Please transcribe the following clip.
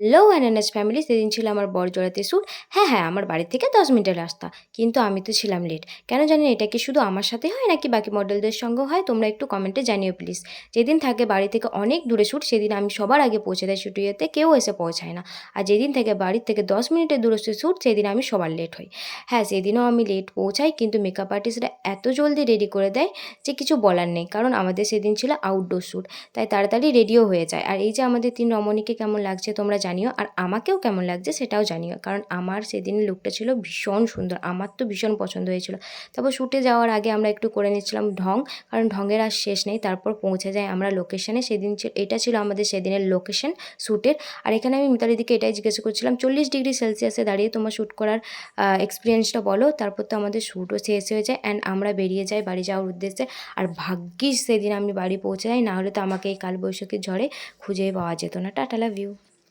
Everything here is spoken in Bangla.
হ্যালো অ্যানানাস ফ্যামিলি সেদিন ছিল আমার বরজড়াতে শ্যুট হ্যাঁ হ্যাঁ আমার বাড়ি থেকে দশ মিনিটের রাস্তা। কিন্তু আমি তো ছিলাম লেট কেন জানি এটা কি শুধু আমার সাথে হয় নাকি বাকি মডেলদের সঙ্গেও হয়? তোমরা একটু কমেন্টে জানিও প্লিজ যেদিন থাকে বাড়ি থেকে অনেক দূরে শ্যুট সেদিন আমি সবার আগে পৌঁছে দেয় স্টুডিওতে কেউ এসে পৌঁছায় না। আর যেদিন থেকে বাড়ির থেকে দশ মিনিটের দূরত্বে শ্যুট সেদিন আমি সবার লেট হই। হ্যাঁ সেদিনও আমি লেট পৌঁছাই, কিন্তু মেকআপ আর্টিস্টরা এত জলদি রেডি করে দেয় যে কিছু বলার নেই। কারণ আমাদের সেদিন ছিল আউটডোর শ্যুট তাই তাড়াতাড়ি রেডিও হয়ে যায়। আর এই যে আমাদের তিন রমণীকে কেমন লাগছে তোমরা জানিও আর আমাকেও কেমন লাগছে সেটাও জানিও। কারণ আমার সেদিন লুকটা ছিল ভীষণ সুন্দর, আমার তো ভীষণ পছন্দ হয়েছিল। তারপর শ্যুটে যাওয়ার আগে আমরা একটু করে নিচ্ছিলাম ঢং, কারণ ঢঙের আর শেষ নেই। তারপর পৌঁছে যাই আমরা লোকেশনে সেদিন এটা ছিল আমাদের সেদিনের লোকেশন শ্যুটের আর এখানে আমি মিতালিদিকে এটাই জিজ্ঞাসা করছিলাম, চল্লিশ ডিগ্রি সেলসিয়াসে দাঁড়িয়ে তোমার শ্যুট করার এক্সপিরিয়েন্সটা বলো। তারপর তো আমাদের শ্যুটও শেষ হয়ে যায় অ্যান্ড আমরা বেরিয়ে যাই বাড়ি যাওয়ার উদ্দেশ্যে। আর ভাগ্যিস সেদিন আমি বাড়ি পৌঁছে যাই, না হলে তো আমাকে এই কালবৈশাখীর ঝড়ে খুঁজেই পাওয়া যেত না। Tata love you